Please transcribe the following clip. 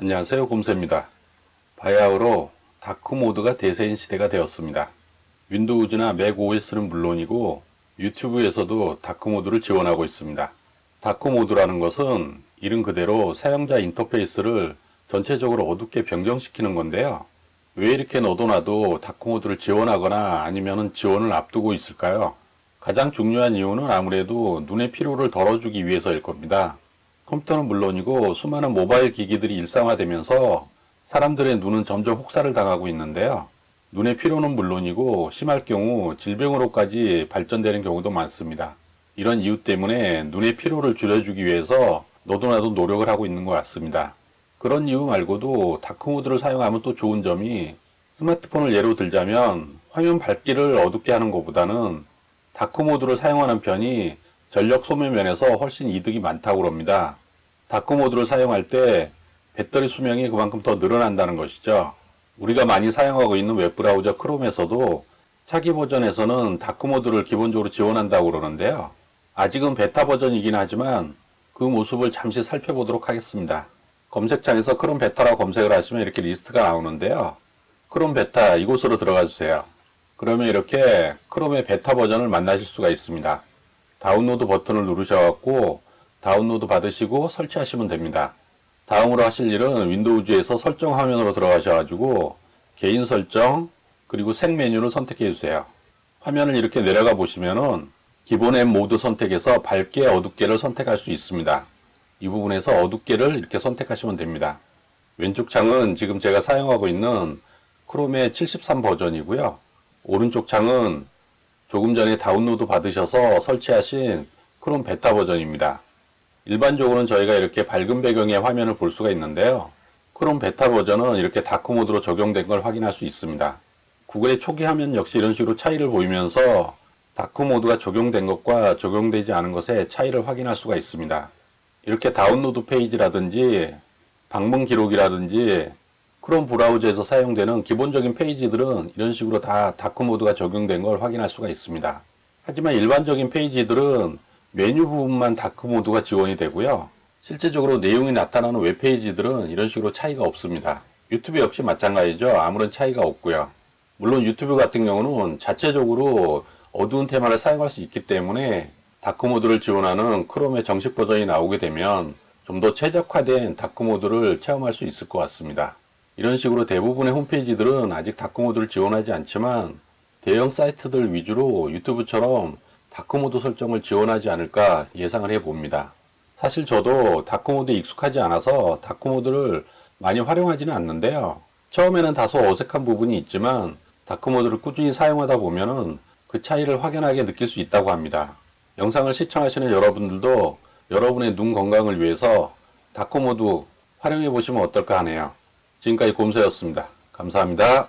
안녕하세요 곰새입니다. 바야흐로 다크 모드가 대세인 시대가 되었습니다. 윈도우즈나 맥 OS는 물론이고 유튜브에서도 다크 모드를 지원하고 있습니다. 다크 모드라는 것은 이름 그대로 사용자 인터페이스를 전체적으로 어둡게 변경시키는 건데요. 왜 이렇게 너도나도 다크 모드를 지원하거나 아니면 지원을 앞두고 있을까요? 가장 중요한 이유는 아무래도 눈의 피로를 덜어주기 위해서일 겁니다. 컴퓨터는 물론이고 수많은 모바일 기기들이 일상화되면서 사람들의 눈은 점점 혹사를 당하고 있는데요. 눈의 피로는 물론이고 심할 경우 질병으로까지 발전되는 경우도 많습니다. 이런 이유 때문에 눈의 피로를 줄여주기 위해서 너도나도 노력을 하고 있는 것 같습니다. 그런 이유 말고도 다크모드를 사용하면 또 좋은 점이 스마트폰을 예로 들자면 화면 밝기를 어둡게 하는 것보다는 다크모드를 사용하는 편이 전력 소모 면에서 훨씬 이득이 많다고 합니다. 다크 모드를 사용할 때 배터리 수명이 그만큼 더 늘어난다는 것이죠. 우리가 많이 사용하고 있는 웹브라우저 크롬에서도 차기 버전에서는 다크 모드를 기본적으로 지원한다고 그러는데요. 아직은 베타 버전이긴 하지만 그 모습을 잠시 살펴보도록 하겠습니다. 검색창에서 크롬 베타라고 검색을 하시면 이렇게 리스트가 나오는데요. 크롬 베타 이곳으로 들어가 주세요. 그러면 이렇게 크롬의 베타 버전을 만나실 수가 있습니다. 다운로드 버튼을 누르셔갖고 다운로드 받으시고 설치하시면 됩니다. 다음으로 하실 일은 윈도우즈에서 설정 화면으로 들어가셔가지고 개인 설정 그리고 색 메뉴를 선택해 주세요. 화면을 이렇게 내려가 보시면은 기본 앱 모드 선택에서 밝게 어둡게를 선택할 수 있습니다. 이 부분에서 어둡게를 이렇게 선택하시면 됩니다. 왼쪽 창은 지금 제가 사용하고 있는 크롬의 73 버전이고요. 오른쪽 창은 조금 전에 다운로드 받으셔서 설치하신 크롬 베타 버전입니다. 일반적으로는 저희가 이렇게 밝은 배경의 화면을 볼 수가 있는데요. 크롬 베타 버전은 이렇게 다크 모드로 적용된 걸 확인할 수 있습니다. 구글의 초기 화면 역시 이런 식으로 차이를 보이면서 다크 모드가 적용된 것과 적용되지 않은 것의 차이를 확인할 수가 있습니다. 이렇게 다운로드 페이지라든지 방문 기록이라든지 크롬 브라우저에서 사용되는 기본적인 페이지들은 이런 식으로 다 다크 모드가 적용된 걸 확인할 수가 있습니다. 하지만 일반적인 페이지들은 메뉴 부분만 다크 모드가 지원이 되고요. 실제적으로 내용이 나타나는 웹페이지들은 이런 식으로 차이가 없습니다. 유튜브 역시 마찬가지죠. 아무런 차이가 없고요. 물론 유튜브 같은 경우는 자체적으로 어두운 테마를 사용할 수 있기 때문에 다크 모드를 지원하는 크롬의 정식 버전이 나오게 되면 좀 더 최적화된 다크 모드를 체험할 수 있을 것 같습니다. 이런 식으로 대부분의 홈페이지들은 아직 다크 모드를 지원하지 않지만 대형 사이트들 위주로 유튜브처럼 다크모드 설정을 지원하지 않을까 예상을 해봅니다. 사실 저도 다크모드에 익숙하지 않아서 다크모드를 많이 활용하지는 않는데요. 처음에는 다소 어색한 부분이 있지만 다크모드를 꾸준히 사용하다 보면은 그 차이를 확연하게 느낄 수 있다고 합니다. 영상을 시청하시는 여러분들도 여러분의 눈 건강을 위해서 다크모드 활용해 보시면 어떨까 하네요. 지금까지 곰새였습니다. 감사합니다.